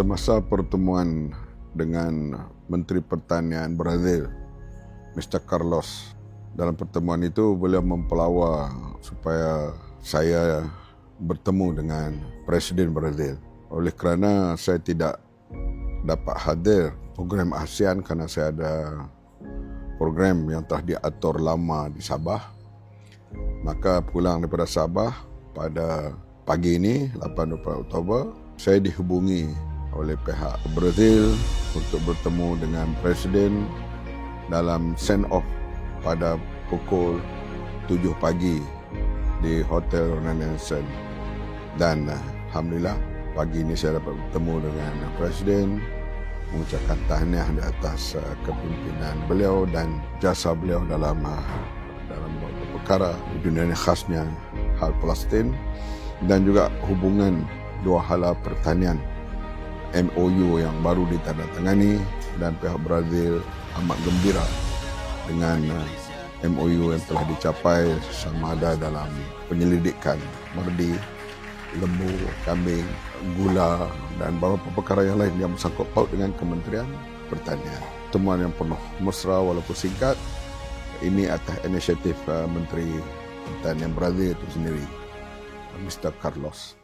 semasa pertemuan dengan Menteri Pertanian Brazil, Mr. Carlos. Dalam pertemuan itu beliau mempelawa supaya saya bertemu dengan Presiden Brazil. Oleh kerana saya tidak dapat hadir program ASEAN kerana saya ada program yang telah diatur lama di Sabah. Maka pulang daripada Sabah pada pagi ini 8 Oktober saya dihubungi oleh pihak Brazil untuk bertemu dengan presiden dalam send off pada pukul 7 pagi di Hotel Renaissance dan uh, alhamdulillah pagi ini saya dapat bertemu dengan presiden mengucapkan tahniah di atas uh, kepimpinan beliau dan jasa beliau dalam uh, dalam perkara di dunia ini khasnya hal Palestin dan juga hubungan dua hala pertanian MOU yang baru ditandatangani dan pihak Brazil amat gembira dengan uh, MOU yang telah dicapai sama ada dalam penyelidikan merdi, lembu, kambing, gula dan beberapa perkara yang lain yang bersangkut paut dengan Kementerian Pertanian. Temuan yang penuh mesra walaupun singkat ini atas inisiatif uh, Menteri Pertanian Brazil itu sendiri, Mr. Carlos.